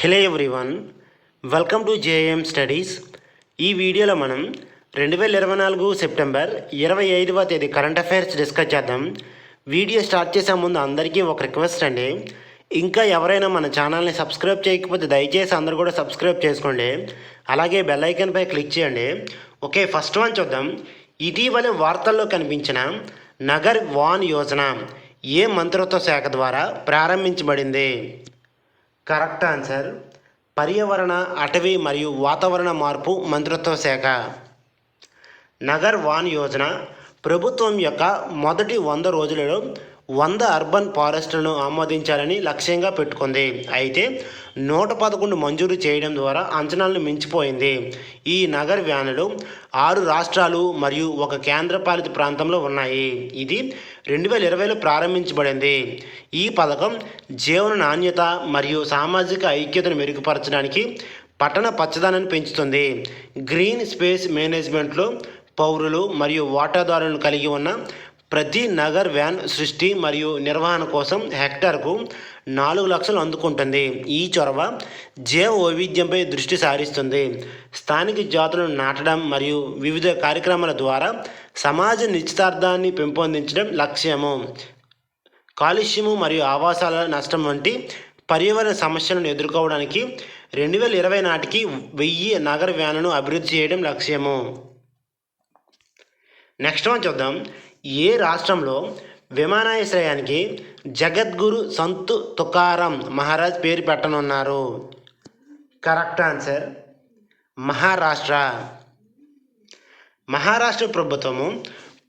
Hello everyone welcome to JM studies. ఈ వీడియోలో మనం రెండు వేల ఇరవై నాలుగు సెప్టెంబర్ ఇరవై ఐదవ తేదీ కరెంట్ అఫైర్స్ డిస్కస్ చేద్దాం. వీడియో స్టార్ట్ చేసే ముందు అందరికీ ఒక రిక్వెస్ట్ అండి. ఇంకా ఎవరైనా మన ఛానల్ని సబ్స్క్రైబ్ చేయకపోతే దయచేసి అందరూ కూడా సబ్స్క్రైబ్ చేసుకోండి. అలాగే బెల్ ఐకాన్పై క్లిక్ చేయండి. ఓకే ఫస్ట్ వన్ చూద్దాం. ఇటీవల వార్తల్లో కనిపించిన నగర్ వాన్ యోజన ఏ మంత్రిత్వ శాఖ ద్వారా ప్రారంభించబడింది? Correct answer. పర్యావరణ అటవీ మరియు వాతావరణ మార్పు మంత్రిత్వ శాఖ. నగర్ వాన్ యోజన. ప్రభుత్వం యొక్క మొదటి వంద రోజులలో వంద అర్బన్ ఫారెస్ట్లను ఆమోదించాలని లక్ష్యంగా పెట్టుకుంది. అయితే నూట పదకొండు మంజూరు చేయడం ద్వారా అంచనాలను మించిపోయింది. ఈ నగర్ వ్యానులు ఆరు రాష్ట్రాలు మరియు ఒక కేంద్రపాలిత ప్రాంతంలో ఉన్నాయి. ఇది రెండు వేల ఇరవైలో ప్రారంభించబడింది. ఈ పథకం జీవన నాణ్యత మరియు సామాజిక ఐక్యతను మెరుగుపరచడానికి పట్టణ పచ్చదనాన్ని పెంచుతుంది. గ్రీన్ స్పేస్ మేనేజ్మెంట్లో పౌరులు మరియు వాటాదారులను కలిగి ఉన్న ప్రతి నగర్ వ్యాన్ సృష్టి మరియు నిర్వహణ కోసం హెక్టార్కు నాలుగు లక్షలు అందుకుంటుంది. ఈ చొరవ జీవ వైవిధ్యంపై దృష్టి సారిస్తుంది. స్థానిక జాతులను నాటడం మరియు వివిధ కార్యక్రమాల ద్వారా సమాజ నిశ్చితార్థాన్ని పెంపొందించడం లక్ష్యము. కాలుష్యము మరియు ఆవాసాల నష్టం వంటి పర్యావరణ సమస్యలను ఎదుర్కోవడానికి రెండు వేల ఇరవై నాటికి వెయ్యి నగర వ్యాన్లను అభివృద్ధి చేయడం లక్ష్యము. నెక్స్ట్ వన్ చూద్దాం. ఏ రాష్ట్రంలో విమానాశ్రయానికి జగద్గురు సంత్ తుకారం మహారాజ్ పేరు పెట్టనున్నారు? Correct answer Maharashtra. మహారాష్ట్ర ప్రభుత్వము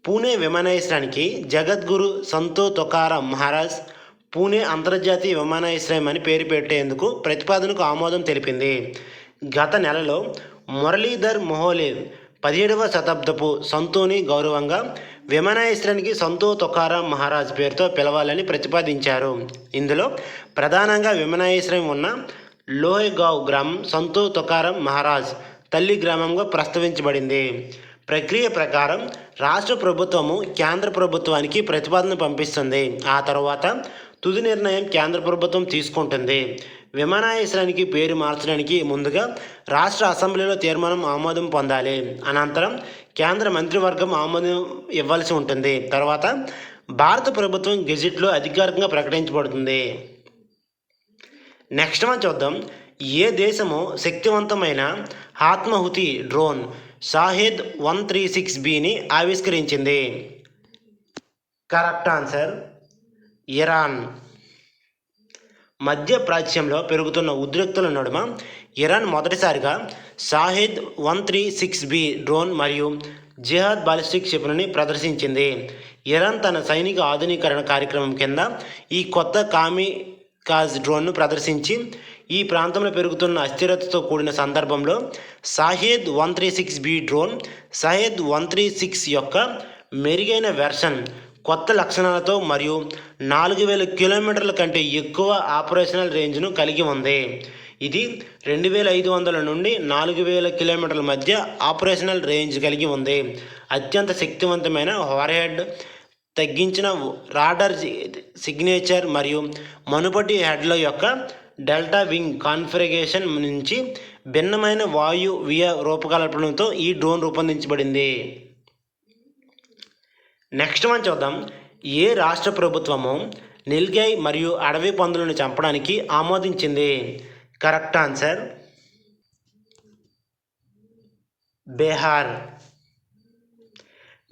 పూణే విమానాశ్రయానికి జగద్గురు సంతో తుకారం మహారాజ్ పూణే అంతర్జాతీయ విమానాశ్రయం అని పేరు పెట్టేందుకు ప్రతిపాదనకు ఆమోదం తెలిపింది. గత నెలలో మురళీధర్ మొహోలే పదిహేడవ శతాబ్దపు సంతోని గౌరవంగా విమానాశ్రయానికి సంతో తుకారాం మహారాజ్ పేరుతో పిలవాలని ప్రతిపాదించారు. ఇందులో ప్రధానంగా విమానాశ్రయం ఉన్న లోహెగావ్ గ్రామం సంతో తుకారాం మహారాజ్ తల్లి గ్రామంగా ప్రస్తావించబడింది. ప్రక్రియ ప్రకారం రాష్ట్ర ప్రభుత్వము కేంద్ర ప్రభుత్వానికి ప్రతిపాదన పంపిస్తుంది. ఆ తర్వాత తుది నిర్ణయం కేంద్ర ప్రభుత్వం తీసుకుంటుంది. విమానాశ్రయానికి పేరు మార్చడానికి ముందుగా రాష్ట్ర అసెంబ్లీలో తీర్మానం ఆమోదం పొందాలి. అనంతరం కేంద్ర మంత్రివర్గం ఆమోదం ఇవ్వాల్సి ఉంటుంది. తర్వాత భారత ప్రభుత్వం గెజిట్లో అధికారికంగా ప్రకటించబడుతుంది. నెక్స్ట్ మనం చూద్దాం. ఏ దేశము శక్తివంతమైన ఆత్మాహుతి drone Shahed one three six బిని ఆవిష్కరించింది? Correct answer Iran. మధ్య ప్రాచ్యంలో పెరుగుతున్న ఉద్రిక్తుల నడుమ ఇరాన్ మొదటిసారిగా Shahed one three six B drone మరియు జిహాద్ బాలిస్టిక్ క్షిపణిని ప్రదర్శించింది. ఇరాన్ తన సైనిక ఆధునీకరణ కార్యక్రమం కింద ఈ కొత్త కామి కాజ్ డ్రోన్ను ప్రదర్శించి ఈ ప్రాంతంలో పెరుగుతున్న అస్థిరతతో కూడిన సందర్భంలో Shahed one three six B drone Shahed one three six యొక్క మెరుగైన వెర్షన్ కొత్త లక్షణాలతో మరియు నాలుగు వేల కిలోమీటర్ల కంటే ఎక్కువ ఆపరేషనల్ రేంజ్ను కలిగి ఉంది. ఇది రెండు వేల ఐదు వందల నుండి నాలుగు వేల కిలోమీటర్ల మధ్య ఆపరేషనల్ రేంజ్ కలిగి ఉంది. అత్యంత శక్తివంతమైన హెడ్ తగ్గించిన రాడర్ సిగ్నేచర్ మరియు మనుపటి హెడ్ల యొక్క డెల్టా వింగ్ కాన్ఫిగరేషన్ నుంచి భిన్నమైన వాయు వియ రూపకల్పనతో ఈ డ్రోన్ రూపొందించబడింది. నెక్స్ట్ మనం చూద్దాం. ఏ రాష్ట్ర ప్రభుత్వము నిల్గై మరియు అడవి పందులను చంపడానికి ఆమోదించింది? Correct answer Bihar.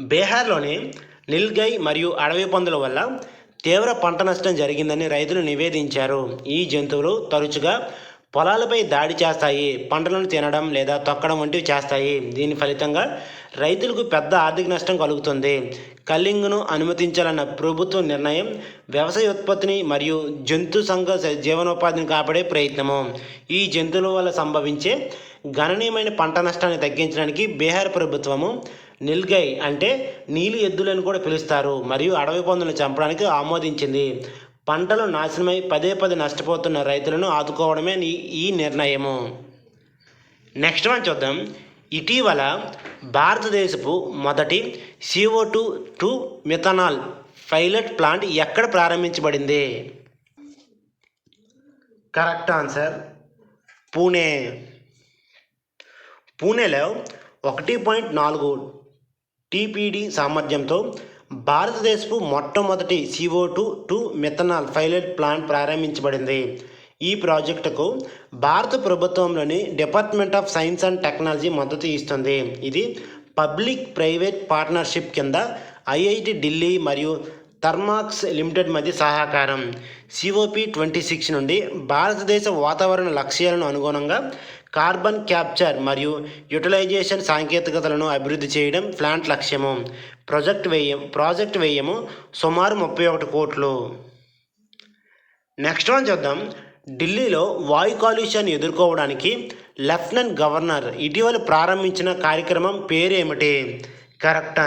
బీహార్లోని నిల్గై మరియు అడవి పందుల వల్ల తీవ్ర పంట నష్టం జరిగిందని రైతులు నివేదించారు. ఈ జంతువులు తరచుగా పొలాలపై దాడి చేస్తాయి. పంటలను తినడం లేదా తొక్కడం వంటివి చేస్తాయి. దీని ఫలితంగా రైతులకు పెద్ద ఆర్థిక నష్టం కలుగుతుంది. కల్లింగ్ను అనుమతించాలన్న ప్రభుత్వ నిర్ణయం వ్యవసాయ ఉత్పత్తిని మరియు జంతు సంఘ జీవనోపాధిని కాపాడే ప్రయత్నము. ఈ జంతువుల వల్ల సంభవించే గణనీయమైన పంట నష్టాన్ని తగ్గించడానికి బీహార్ ప్రభుత్వము నిల్గై అంటే నీలి ఎద్దులను కూడా పిలుస్తారు. మరియు అడవి పందులను చంపడానికి ఆమోదించింది. పంటలు నాశనమై పదే పదే నష్టపోతున్న రైతులను ఆదుకోవడమే ఈ- నిర్ణయము. నెక్స్ట్ వన్ చూద్దాం. ఇటీవల భారతదేశపు మొదటి CO two to methanol pilot plant ఎక్కడ ప్రారంభించబడింది? Correct answer Pune. పూణేలో ఒకటి పాయింట్ నాలుగు టీపీడీ సామర్థ్యంతో భారతదేశపు మొట్టమొదటి CO two to methanol pilot plant ప్రారంభించబడింది. ఈ ప్రాజెక్టుకు భారత ప్రభుత్వంలోని department of science and technology మద్దతు ఇస్తుంది. ఇది పబ్లిక్ ప్రైవేట్ పార్ట్నర్షిప్ కింద ఐఐటి ఢిల్లీ మరియు థర్మాక్స్ లిమిటెడ్ మధ్య సహకారం. సిఓపి ట్వంటీ సిక్స్ నుండి భారతదేశ వాతావరణ లక్ష్యాలను అనుగుణంగా కార్బన్ క్యాప్చర్ మరియు యూటిలైజేషన్ సాంకేతికతలను అభివృద్ధి చేయడం ప్లాంట్ లక్ష్యము. ప్రాజెక్ట్ వ్యయం ప్రాజెక్ట్ వ్యయము సుమారు ముప్పై ఒకటి కోట్లు. నెక్స్ట్ వన్ చూద్దాం. ఢిల్లీలో వాయు కాలుష్యాన్ని ఎదుర్కోవడానికి లెఫ్టినెంట్ గవర్నర్ ఇటీవల ప్రారంభించిన కార్యక్రమం పేరేమిటి? కరెక్ట్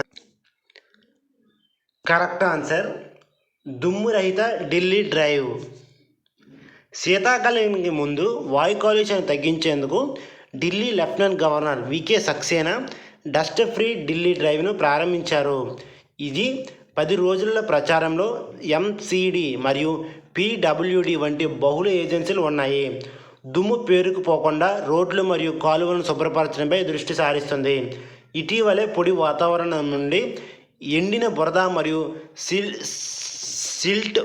కరెక్ట్ ఆన్సర్ దుమ్మురహిత ఢిల్లీ డ్రైవ్. శీతాకాలానికి ముందు వాయు కాలుష్యాన్ని తగ్గించేందుకు Delhi lieutenant governor VK Saxena dust free Delhi డ్రైవ్ను ప్రారంభించారు. ఇది పది రోజుల ప్రచారంలో ఎంసీడీ మరియు పిడబ్ల్యూడి వంటి బహుళ ఏజెన్సీలు ఉన్నాయి. దుమ్ము పేరుకుపోకుండా రోడ్లు మరియు కాలువలను శుభ్రపరచడంపై దృష్టి సారిస్తుంది. ఇటీవలే పొడి వాతావరణం నుండి ఎండిన బురద మరియు సిల్ సిల్ట్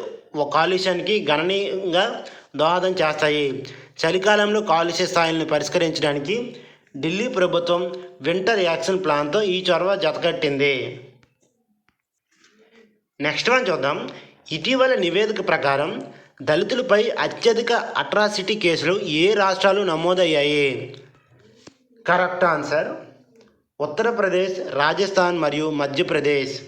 కాలుష్యానికి గణనీయంగా దోహదం చేస్తాయి. చలికాలంలో కాలుష్య స్థాయిలను పరిష్కరించడానికి ఢిల్లీ ప్రభుత్వం వింటర్ యాక్షన్ ప్లాన్తో ఈ చొరవ జతకట్టింది. నెక్స్ట్ వన్ చూద్దాం. ఇటీవల నివేదిక ప్రకారం దళితులపై అత్యధిక అట్రాసిటీ కేసులు ఏ రాష్ట్రాలు నమోదయ్యాయి? కరెక్ట్ ఆన్సర్ ఉత్తరప్రదేశ్ రాజస్థాన్ మరియు మధ్యప్రదేశ్.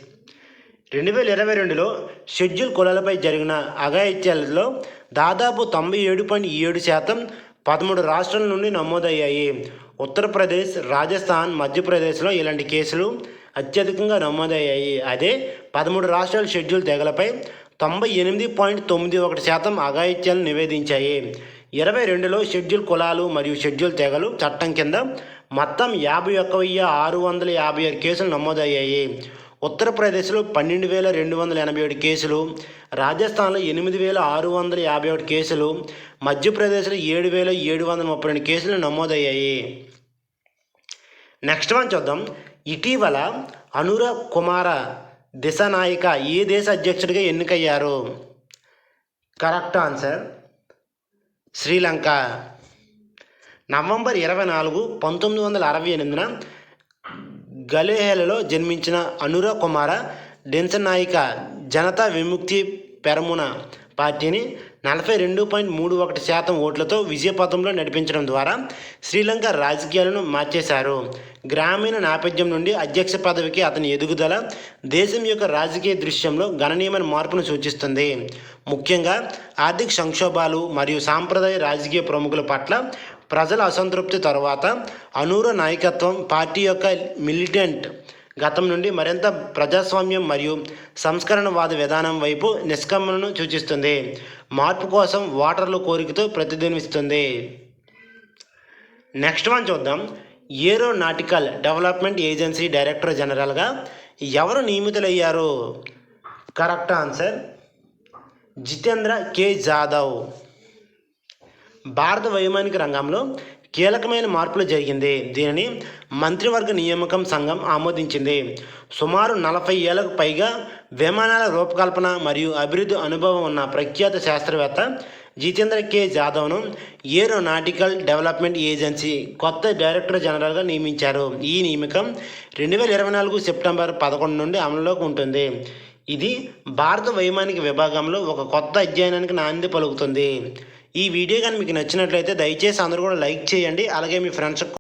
రెండు వేల ఇరవై రెండులో షెడ్యూల్ కులాలపై జరిగిన అఘాయిత్యాలలో దాదాపు తొంభై ఏడు పాయింట్ ఏడు శాతం పదమూడు రాష్ట్రాల నుండి నమోదయ్యాయి. ఉత్తరప్రదేశ్ రాజస్థాన్ మధ్యప్రదేశ్లో ఇలాంటి కేసులు అత్యధికంగా నమోదయ్యాయి. అదే పదమూడు రాష్ట్రాల షెడ్యూల్ తెగలపై తొంభై ఎనిమిది పాయింట్ తొమ్మిది ఒకటి శాతం అఘాయిత్యాలు నివేదించాయి. ఇరవై రెండులో షెడ్యూల్ కులాలు మరియు షెడ్యూల్ తెగలు చట్టం కింద మొత్తం యాభై ఒక్క వెయ్యి ఆరు వందల యాభై ఆరు కేసులు నమోదయ్యాయి. ఉత్తరప్రదేశ్లో పన్నెండు వేల రెండు వందల ఎనభై ఏడు కేసులు రాజస్థాన్లో ఎనిమిది వేల ఆరు వందల యాభై ఒకటి కేసులు మధ్యప్రదేశ్లో ఏడు వేల ఏడు వందల ముప్పై రెండు కేసులు నమోదయ్యాయి. నెక్స్ట్ వన్ చూద్దాం. ఇటీవల అనురాగ్ కుమార దిశనాయిక ఏ దేశ అధ్యక్షుడిగా ఎన్నికయ్యారు? Correct answer Sri Lanka. నవంబర్ ఇరవై నాలుగు పంతొమ్మిది వందల అరవై ఎనిమిదిన గలేహలలో జన్మించిన అనురా కుమార డెన్సనాయిక జనతా విముక్తి పెరమున పార్టీని నలభై రెండు పాయింట్ మూడు ఒకటి శాతం ఓట్లతో విజయపథంలో నడిపించడం ద్వారా శ్రీలంక రాజకీయాలను మార్చేశారు. గ్రామీణ నేపథ్యం నుండి అధ్యక్ష పదవికి అతని ఎదుగుదల దేశం యొక్క రాజకీయ దృశ్యంలో గణనీయమైన మార్పును సూచిస్తుంది. ముఖ్యంగా ఆర్థిక సంక్షోభాలు మరియు సాంప్రదాయ రాజకీయ ప్రముఖుల పట్ల ప్రజల అసంతృప్తి తర్వాత అనూర నాయకత్వం పార్టీ యొక్క మిలిటెంట్ గతం నుండి మరింత ప్రజాస్వామ్యం మరియు సంస్కరణవాద విధానం వైపు నిష్క్రమణను సూచిస్తుంది. మార్పు కోసం ఓటర్ల కోరికతో ప్రతిధ్వనిస్తుంది. నెక్స్ట్ వన్ చూద్దాం. ఏరోనాటికల్ డెవలప్మెంట్ ఏజెన్సీ డైరెక్టర్ జనరల్గా ఎవరు నియమితులయ్యారు? Correct answer Jitendra K. Jadhav. భారత వైమానిక రంగంలో కీలకమైన మార్పులు జరిగింది. దీనిని మంత్రివర్గ నియామకం సంఘం ఆమోదించింది. సుమారు నలభై ఏళ్ళకు పైగా విమానాల రూపకల్పన మరియు అభివృద్ధి అనుభవం ఉన్న ప్రఖ్యాత శాస్త్రవేత్త జితేంద్ర కే. జాదవ్ను ఏరోనాటికల్ డెవలప్మెంట్ ఏజెన్సీ కొత్త డైరెక్టర్ జనరల్గా నియమించారు. ఈ నియామకం రెండు వేల ఇరవై నాలుగు సెప్టెంబర్ పదకొండు నుండి అమలులోకి ఉంటుంది. ఇది భారత వైమానిక విభాగంలో ఒక కొత్త అధ్యయనానికి నాంది పలుకుతుంది. ఈ వీడియో కానీ మీకు నచ్చినట్లయితే దయచేసి అందరూ కూడా లైక్ చేయండి. అలాగే మీ ఫ్రెండ్స్